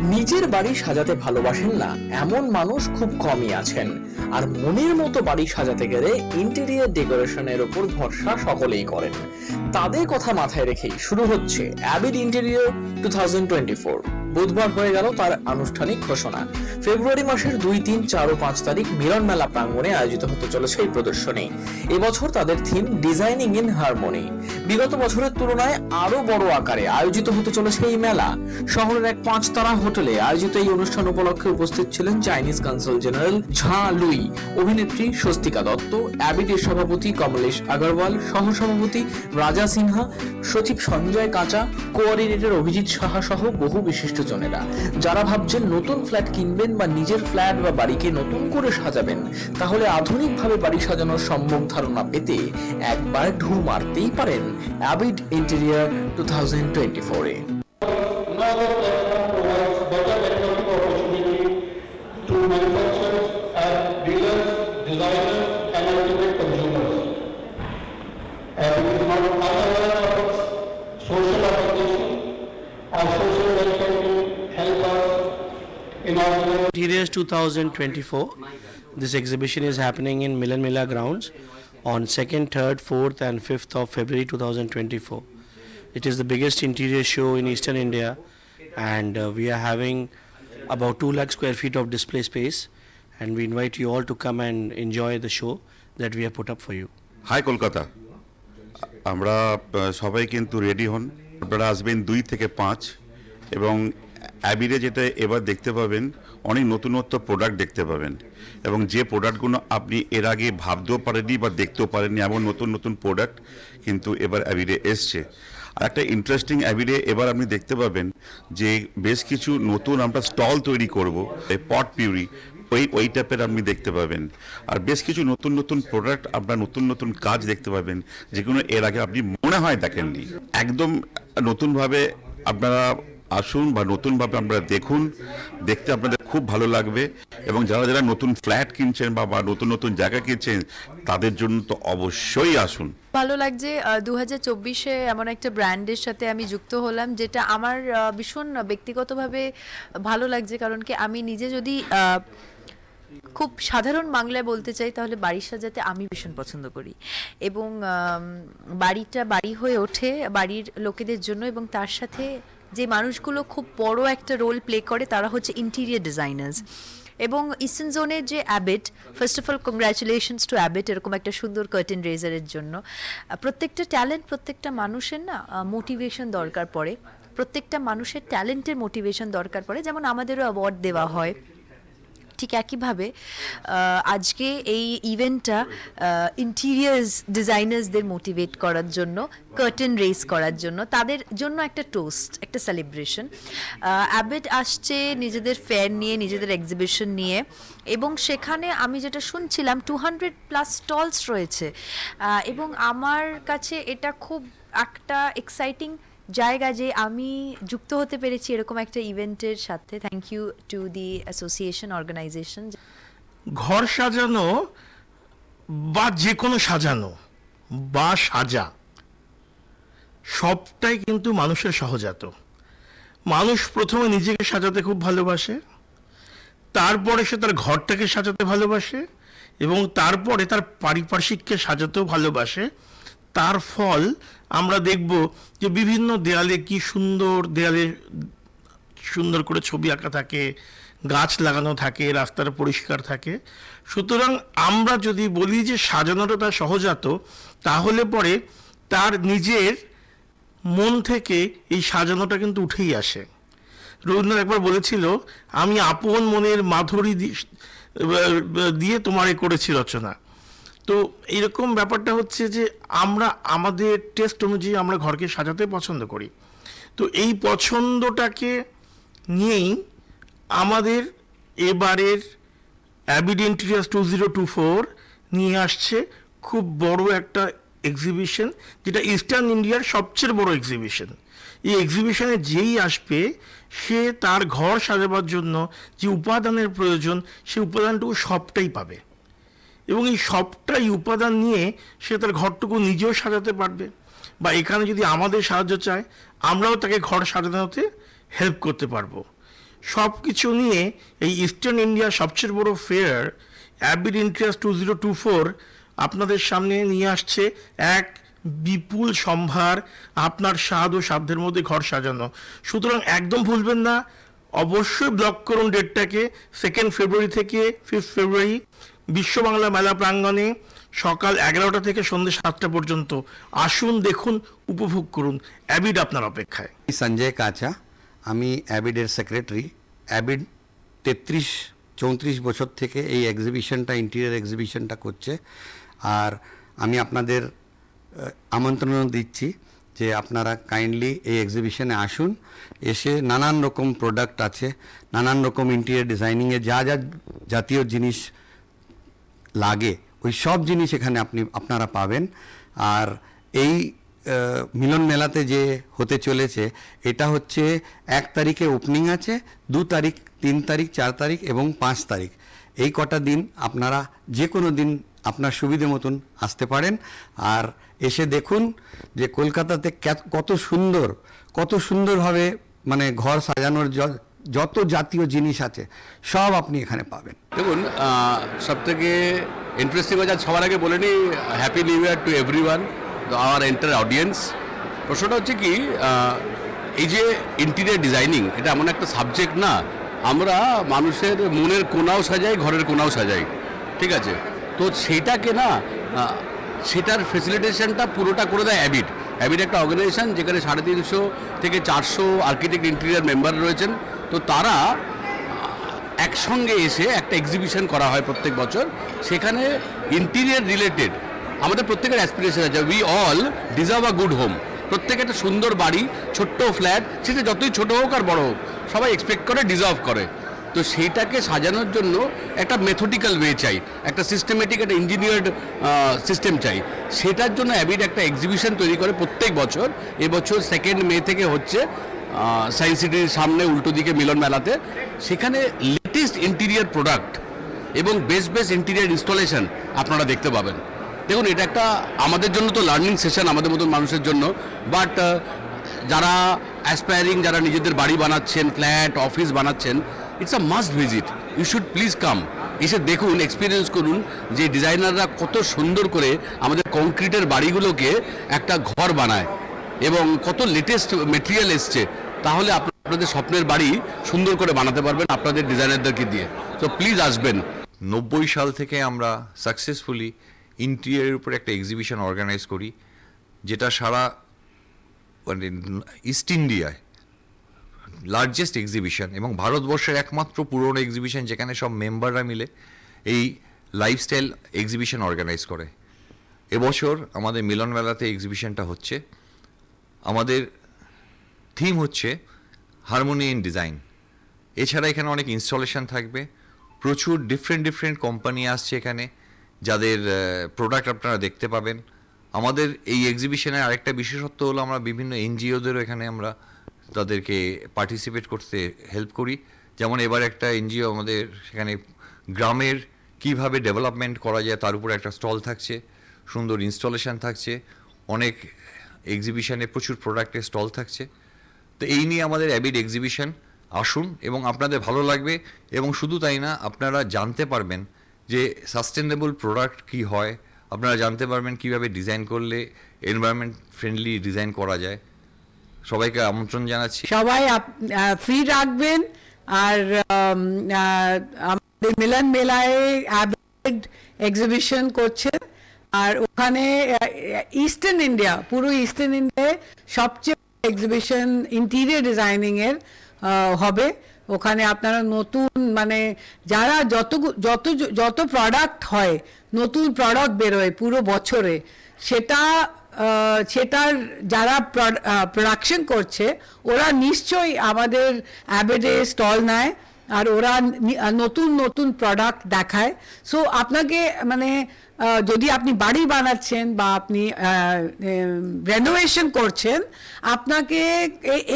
নিজের বাড়ি সাজাতে ভালোবাসেন না, এমন মানুষ খুব কমই আছেন। আর মনের মতো বাড়ি সাজাতে গেলে ইন্টেরিয়ার ডেকোরেশনের উপর ভরসা সকলেই করেন। তাদের কথা মাথায় রেখেই শুরু হচ্ছে অ্যাবিড ইন্টেরিয়র টু বুধবার হয়ে গেল তার আনুষ্ঠানিক ঘোষণা। ফেব্রুয়ারি মাসের দুই, তিন, চার ও পাঁচ তারিখ মিলন মেলা প্রাঙ্গণে আয়োজিত হতে চলেছে এই প্রদর্শনী। এবছর তাদের থিম ডিজাইনিং ইন হারমোনি বিগত বছরের তুলনায় আরও বড় আকারে আয়োজিত হতে চলেছে এই মেলা। শহরের এক পাঁচতারা হোটেলে আয়োজিত এই অনুষ্ঠান উপলক্ষে উপস্থিত ছিলেন Chinese consul general Zha Lui, অভিনেত্রী স্বস্তিকা দত্ত অ্যাবিডের সভাপতি কমলেশ আগরওয়াল, সহসভাপতি রাজা সিনহা, সচিব সঞ্জয় কাঁচা কোঅর্ডিনেটর অভিজিৎ সাহা সহ বহু বিশিষ্টজনেরা যারা ভাবছেন নতুন ফ্ল্যাট কিনবেন বা নিজের ফ্ল্যাট বা বাড়িকে নতুন করে সাজাবেন, তাহলে আধুনিকভাবে বাড়ি সাজানোর সম্ভব ধারণা পেতে একবার ঢু মারতেই পারেন ABID interior two thousand twenty ফোরে Interiors 2024. This exhibition is happening in Milan Mela grounds on 2nd, 3rd, 4th, and 5th of February 2024. It is the biggest interior show in Eastern India, and uh, we are having about 2 lakh square feet of display space. And we invite you all to come and enjoy the show that we have put up for you. Hi Kolkata আমরা সবাই কিন্তু ready হন আপনারা আসবেন দুই থেকে পাঁচ এবং অ্যাবিরে যেটা এবার দেখতে পাবেন অনেক নতুনত্ব প্রোডাক্ট দেখতে পাবেন। এবং যে প্রোডাক্টগুলো আপনি এর আগে ভাবতেও পারেননি বা দেখতেও পারেননি, এমন নতুন নতুন প্রোডাক্ট কিন্তু এবার অ্যাবিরে এসছে। আর একটা ইন্টারেস্টিং অ্যাবিরে এবার আপনি দেখতে পাবেন যে বেশ কিছু নতুন আমরা স্টল তৈরি করব, এই পট পিউরি ওই ওই টাইপের আপনি দেখতে পাবেন। আর বেশ কিছু নতুন নতুন প্রোডাক্ট আপনার নতুন নতুন কাজ দেখতে পাবেন, যেগুলো এর আগে আপনি মনে হয় দেখেননি। একদম নতুনভাবে আপনারা আসুন বা নতুনভাবে আপনারা দেখুন, দেখতে আপনাদের খুব ভালো লাগবে। এবং যারা যারা নতুন ফ্ল্যাট কিনছেন বা বা নতুন নতুন জায়গা কিনছেন, তাদের জন্য তো অবশ্যই আসুন। ভালো লাগছে দু হাজার চব্বিশে এমন একটা ব্র্যান্ডের সাথে আমি যুক্ত হলাম, যেটা আমার ভীষণ ব্যক্তিগতভাবে ভালো লাগছে। কারণ কি, আমি নিজে যদি খুব সাধারণ বাংলায় বলতে চাই, তাহলে বাড়ি সাজাতে আমি ভীষণ পছন্দ করি। এবং বাড়িটা বাড়ি হয়ে ওঠে বাড়ির লোকেদের জন্য এবং তার সাথে যে মানুষগুলো খুব বড় একটা রোল প্লে করে, তারা হচ্ছে ইন্টিরিয়ার ডিজাইনার্স এবং ইস্টার্ন জোনের যে ABID first of all congratulations to ABID এরকম একটা সুন্দর কার্টেন রেজারের জন্য। প্রত্যেকটা ট্যালেন্ট প্রত্যেকটা মানুষের না মোটিভেশন দরকার পড়ে। প্রত্যেকটা মানুষের ট্যালেন্টের মোটিভেশন দরকার পড়ে। যেমন আমাদেরও অ্যাওয়ার্ড দেওয়া হয়। ঠিক একইভাবে আজকে এই ইভেন্টটা ইন্টিরিয়ার্স ডিজাইনার্সদের মোটিভেট করার জন্য কার্টেন রেস করার জন্য, তাদের জন্য একটা টোস্ট একটা সেলিব্রেশন অ্যাবেট আসছে নিজেদের ফেয়ার নিয়ে, নিজেদের এক্সিবিশন নিয়ে, এবং সেখানে আমি যেটা শুনছিলাম টু হান্ড্রেড প্লাস স্টলস রয়েছে। এবং আমার কাছে এটা খুব একটা এক্সাইটিং জায়গা যে আমি যুক্ত হতে পেরেছি এরকম একটা ইভেন্টের সাথে। Thank you to the association organisation ঘর সাজানো বা যে কোনো সাজানো বা সাজা, সবটাই কিন্তু মানুষের সহজাত। মানুষ প্রথমে নিজেকে সাজাতে খুব ভালোবাসে, তারপরে সে তার ঘরটাকে সাজাতে ভালোবাসে এবং তারপরে তার পারিপার্শ্বিককে সাজাতেও ভালোবাসে। তার ফল আমরা দেখব যে বিভিন্ন দেয়ালে কি সুন্দর দেয়ালে সুন্দর করে ছবি আঁকা থাকে, গাছ লাগানো থাকে, রাস্তাটা পরিষ্কার থাকে। সুতরাং আমরা যদি বলি যে সাজানোটা তার সহজাত, তাহলে পরে তার নিজের মন থেকে এই সাজানোটা কিন্তু উঠেই আসে। রবীন্দ্রনাথ একবার বলেছিল, আমি আপন মনের মাধুরী দিয়ে এ করেছি রচনা। তো এইরকম ব্যাপারটা হচ্ছে যে আমরা, আমাদের টেস্ট অনুযায়ী আমরা ঘরকে সাজাতে পছন্দ করি। তো এই পছন্দটাকে নিয়েই আমাদের এবারের ABID interiors two zero two four নিয়ে আসছে খুব বড় একটা এক্সিবিশন যেটা ইস্টার্ন ইন্ডিয়ার সবচেয়ে বড় এক্সিবিশন এই এক্সিবিশনে যেই আসবে, সে তার ঘর সাজাবার জন্য যে উপাদানের প্রয়োজন সেই উপাদানটুকু সবটাই পাবে। এবং এই সবটাই উপাদান নিয়ে সে তার ঘরটুকু নিজেও সাজাতে পারবে। বা এখানে যদি আমাদের সাহায্য চায়, আমরাও তাকে ঘর সাজানোতে হেল্প করতে পারব। সব কিছু নিয়ে এই ইস্টার্ন ইন্ডিয়া সবচেয়ে বড় fair ABID interest two zero two four আপনাদের সামনে নিয়ে আসছে এক বিপুল সম্ভার আপনার স্বাদ ও সাধ্যের মধ্যে ঘর সাজানো। সুতরাং একদম ভুলবেন না, অবশ্যই ব্লক করুন ডেটটাকে সেকেন্ড ফেব্রুয়ারি থেকে ফিফথ ফেব্রুয়ারি বিশ্ব বাংলা মেলা প্রাঙ্গণে সকাল এগারোটা থেকে সন্ধ্যে সাতটা পর্যন্ত আসুন, দেখুন, উপভোগ করুন। অ্যাবিড আপনার অপেক্ষায়। সঞ্জয় কাঁচা, আমি অ্যাবিডের সেক্রেটারি। অ্যাবিড তেত্রিশ, চৌত্রিশ বছর থেকে এই এক্সিবিশনটা ইন্টেরিয়ার এক্সিবিশনটা করছে। আর আমি আপনাদের আমন্ত্রণ দিচ্ছি যে আপনারা কাইন্ডলি এই এক্সিবিশনে আসুন। এসে নানান রকম প্রোডাক্ট আছে, নানান রকম ইন্টেরিয়ার ডিজাইনিংয়ে যা যা জাতীয় জিনিস লাগে। ওই সব জিনিস এখানে আপনি, আপনারা পাবেন। আর এই মিলন মেলাতে যে হতে চলেছে, এটা হচ্ছে এক তারিখে ওপেনিং আছে, দু তারিখ, তিন তারিখ, চার তারিখ এবং পাঁচ তারিখ। এই কটা দিন আপনারা যে কোনো দিন আপনার সুবিধে মতন আসতে পারেন। আর এসে দেখুন যে কলকাতাতে কত সুন্দর, কত সুন্দরভাবে মানে ঘর সাজানোর যত জাতীয় জিনিস আছে, সব আপনি এখানে পাবেন। দেখুন সব থেকে ইন্টারেস্টিং হয়ে সবার আগে বলে নিই happy new year to everyone our entire audience প্রশ্নটা হচ্ছে কি এই যে ইন্টিরিয়ার ডিজাইনিং এটা এমন একটা সাবজেক্ট না, আমরা মানুষের মনের কোনাও সাজাই, ঘরের কোনাও সাজাই, ঠিক আছে? তো সেইটাকে না সেটার ফেসিলিটেশনটা পুরোটা করে দেয় অ্যাবিড অ্যাবিড একটা অর্গানাইজেশন যেখানে সাড়ে তিনশো থেকে চারশো আর্কিটেক্ট ইন্টেরিয়ার মেম্বার রয়েছেন। তো তারা একসঙ্গে এসে একটা এক্সিবিশন করা হয় প্রত্যেক বছর। সেখানে ইন্টিরিয়ার রিলেটেড আমাদের প্রত্যেকের অ্যাসপিরেশন আছে। We all deserve a good home প্রত্যেক একটা সুন্দর বাড়ি, ছোট্ট ফ্ল্যাট সেটা যতই ছোট হোক আর বড় হোক, সবাই এক্সপেক্ট করে ডিজার্ভ করে। তো সেইটাকে সাজানোর জন্য একটা মেথডিক্যাল ওয়ে চাই, একটা সিস্টেমেটিক একটা ইঞ্জিনিয়ার্ড সিস্টেম চাই। সেটার জন্য অ্যাবিড একটা এক্সিবিশন তৈরি করে প্রত্যেক বছর। এবছর সেকেন্ড মে থেকে হচ্ছে সায়েন্স সিটির সামনে উল্টো দিকে মিলন মেলাতে। সেখানে লেটেস্ট ইন্টিরিয়ার প্রোডাক্ট এবং বেস্ট বেস্ট ইন্টিরিয়ার ইনস্টলেশন আপনারা দেখতে পাবেন। দেখুন, এটা একটা আমাদের জন্য তো লার্নিং সেশন আমাদের মতন মানুষের জন্য। বাট যারা অ্যাসপায়ারিং যারা নিজেদের বাড়ি বানাচ্ছেন ফ্ল্যাট অফিস বানাচ্ছেন it's a must visit you should please come এসে দেখুন এক্সপিরিয়েন্স করুন যে ডিজাইনাররা কত সুন্দর করে আমাদের কংক্রিটের বাড়িগুলোকে একটা ঘর বানায়। এবং কত লেটেস্ট মেটেরিয়াল এসছে, তাহলে আপনাদের স্বপ্নের বাড়ি সুন্দর করে বানাতে পারবেন আপনাদের ডিজাইনারদেরকে দিয়ে। তো প্লিজ আসবেন। নব্বই সাল থেকে আমরা সাকসেসফুলি ইন্টেরিয়ারের উপরে একটা এক্সিবিশন অর্গানাইজ করি, যেটা সারা মানে ইস্ট ইন্ডিয়ায় লার্জেস্ট এক্সিবিশন এবং ভারতবর্ষের একমাত্র পুরনো এক্সিবিশন যেখানে সব মেম্বাররা মিলে এই লাইফস্টাইল এক্সিবিশন অর্গানাইজ করে। এবছর আমাদের মিলন মেলাতে এক্সিবিশনটা হচ্ছে। আমাদের থিম হচ্ছে হারমোনি ইন ডিজাইন এছাড়া এখানে অনেক ইনস্টলেশন থাকবে। প্রচুর ডিফারেন্ট ডিফারেন্ট কোম্পানি আসছে এখানে, যাদের প্রোডাক্ট আপনারা দেখতে পাবেন। আমাদের এই এক্সিবিশনের আরেকটা বিশেষত্ব হলো আমরা বিভিন্ন এনজিওদেরও এখানে আমরা তাদেরকে পার্টিসিপেট করতে হেল্প করি। যেমন এবার একটা এনজিও আমাদের সেখানে গ্রামের কীভাবে ডেভেলপমেন্ট করা যায়, তার উপর একটা স্টল থাকছে, সুন্দর ইনস্টলেশন থাকছে। অনেক এক্সিবিশনে প্রচুর প্রোডাক্টের স্টল থাকছে। তো এই নিয়ে আমাদের অ্যাবিড এক্সিবিশন আসুন এবং আপনাদের ভালো লাগবে এবং শুধু তাই না, আপনারা জানতে পারবেন যে সাস্টেনেবল প্রোডাক্ট কি হয়, আপনারা জানতে পারবেন কীভাবে ডিজাইন করলে এনভায়রনমেন্ট ফ্রেন্ডলি ডিজাইন করা যায়। সবাইকে আমন্ত্রণ জানাচ্ছি। সবাই ফ্রি রাখবেন আর আমাদের মিলন মেলায় এক্সিবিশন করছে। আর ওখানে ইস্টার্ন ইন্ডিয়া পুরো ইস্টার্ন ইন্ডিয়ায় সবচেয়ে এক্সিবিশন ইন্টিরিয়ার ডিজাইনিং এর হবে। ওখানে আপনারা নতুন মানে যারা যত যত যত প্রোডাক্ট হয়, নতুন প্রোডাক্ট বেরোয় পুরো বছরে, সেটা সেটার যারা প্রোডাকশন করছে, ওরা নিশ্চয়ই আমাদের অ্যাবেডে স্টল নেয়। আর ওরা নতুন নতুন প্রোডাক্ট দেখায়। সো আপনাকে মানে যদি আপনি বাড়ি বানাচ্ছেন বা আপনি রেনোভেশন করছেন, আপনাকে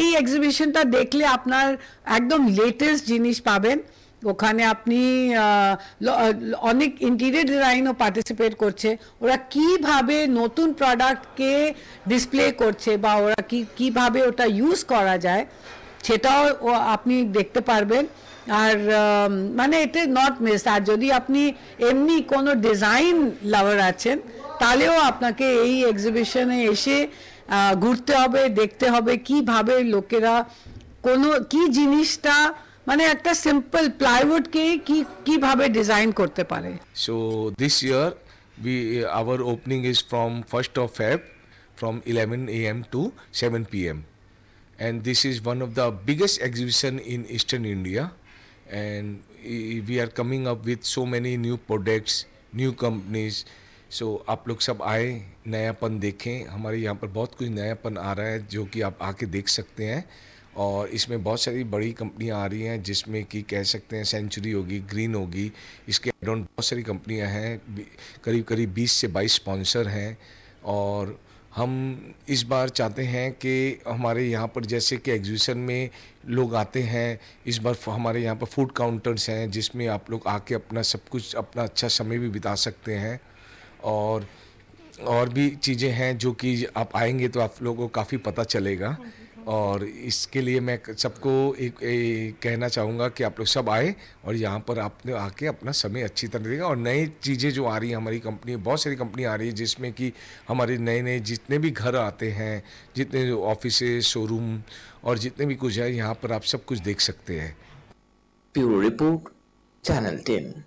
এই এক্সিবিশনটা দেখলে আপনার একদম লেটেস্ট জিনিস পাবেন। ওখানে আপনি অনেক ইন্টিরিয়ার ডিজাইনও পার্টিসিপেট করছে। ওরা কীভাবে নতুন প্রোডাক্টকে ডিসপ্লে করছে বা ওরা কি, কীভাবে ওটা ইউজ করা যায়, সেটাও আপনি দেখতে পারবেন। আর মানে এটা নট মিস আর যদি আপনি এমনি কোনো ডিজাইন লাভার আছেন তাহলেও আপনাকে এই এক্সিবিশনে এসে ঘুরতে হবে দেখতে হবে কীভাবে লোকেরা কোনো কি জিনিসটা মানে একটা সিম্পল প্লাইউডকে কি কীভাবে ডিজাইন করতে পারে So this year, we our opening is from 1st of Feb, from 11 a.m. to 7 p.m. And this is one of the biggest exhibition in Eastern India, and we are coming up with so many new products, new companies. So आप लोग सब आए नयापन देखें। हमारे यहाँ पर बहुत कुछ नयापन आ रहा है जो कि आप आके देख सकते हैं। और इसमें बहुत सारी बड़ी कंपनियाँ आ रही हैं जिसमें कि कह सकते हैं सेंचुरी होगी ग्रीन होगी। इसके अराउंड बहुत सारी कंपनियाँ हैं। करीब करीब 20 से 22 स्पॉन्सर हैं। और हम इस बार चाहते हैं कि हमारे यहाँ पर जैसे कि एग्जीबिशन में लोग आते हैं, इस बार हमारे यहाँ पर फ़ूड काउंटर्स हैं, जिसमें आप लोग आके अपना सब कुछ, अपना अच्छा समय भी बिता सकते हैं। और और भी चीज़ें हैं जो कि आप आएँगे तो आप लोगों को काफ़ी पता चलेगा। और इसके लिए मैं सबको एक, एक कहना चाहूँगा कि आप लोग सब आए और यहाँ पर आपने आके अपना समय अच्छी तरह देगा और नई चीज़ें जो आ रही हैं हमारी कंपनी बहुत सारी कंपनी आ रही है जिसमें कि हमारे नए नए जितने भी घर आते हैं जितने ऑफ़िस शोरूम और जितने भी कुछ है यहाँ पर आप सब कुछ देख सकते हैं। Bureau report channel ten.